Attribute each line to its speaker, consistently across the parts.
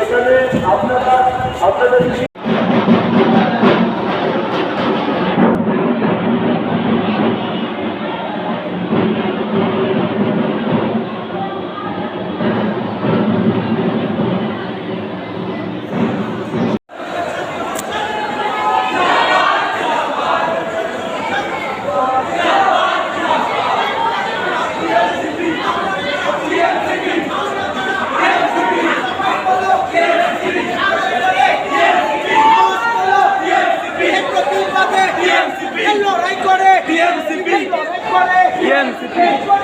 Speaker 1: এখানে আপনারা আপনাদের
Speaker 2: আজ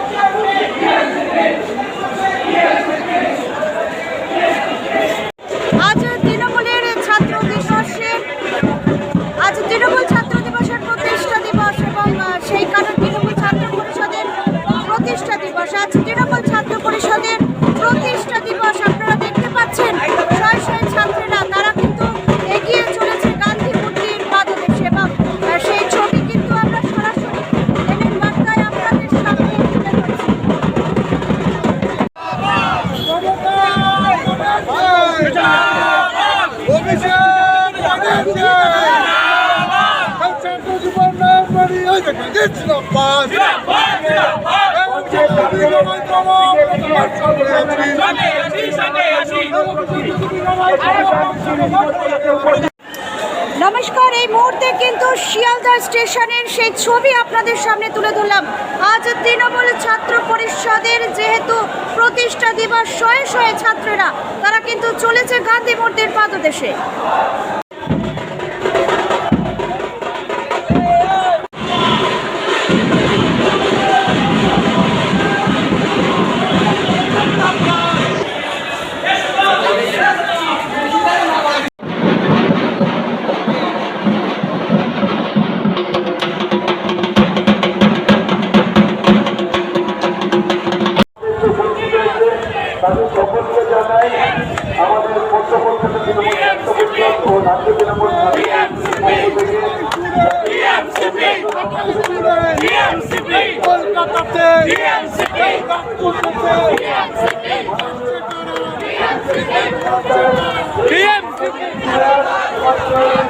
Speaker 2: নমস্কার, এই মুহূর্তে কিন্তু শিয়ালদা স্টেশনের সেই ছবি আপনাদের সামনে তুলে ধরলাম। আজ তৃণমূল ছাত্র পরিষদের যেহেতু প্রতিষ্ঠা দিবস, শয়ে শয়ে ছাত্ররা, তারা কিন্তু চলেছে গান্ধী মূর্তির পাদদেশে।
Speaker 1: কলকাতাতে